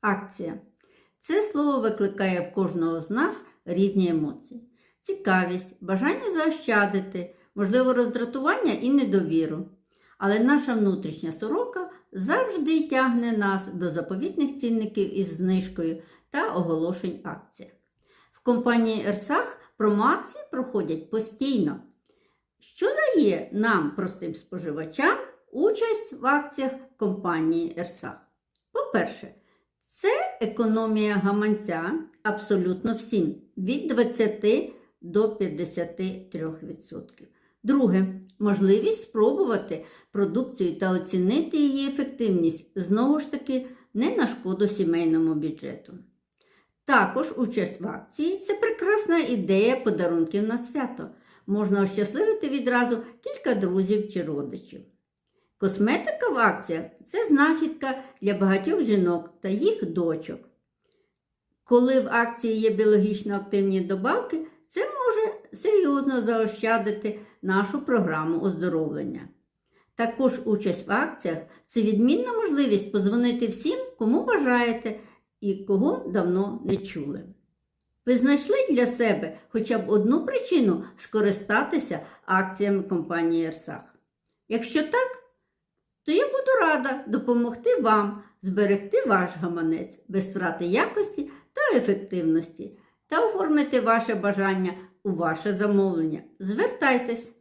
Акція. Це слово викликає в кожного з нас різні емоції: цікавість, бажання заощадити, можливо, роздратування і недовіру. Але наша внутрішня сорока завжди тягне нас до заповітних цінників із знижкою та оголошень акцій. В компанії Ерсах промоакції проходять постійно, що дає нам, простим споживачам, участь в акціях компанії Ерсах. По-перше, це економія гаманця абсолютно всім від 20 до 53%. Друге, можливість спробувати продукцію та оцінити її ефективність знову ж таки не на шкоду сімейному бюджету. Також участь в акції це прекрасна ідея подарунків на свято. Можна ощасливити відразу кілька друзів чи родичів. Косметика в акціях це знахідка для багатьох жінок та їх дочок. Коли в акції є біологічно активні добавки, це може серйозно заощадити нашу програму оздоровлення. Також участь в акціях це відмінна можливість позвонити всім, кому бажаєте і кого давно не чули. Ви знайшли для себе хоча б одну причину скористатися акціями компанії Ерсах? Якщо так, то я буду рада допомогти вам зберегти ваш гаманець без втрати якості та ефективності та оформити ваше бажання у ваше замовлення. Звертайтесь!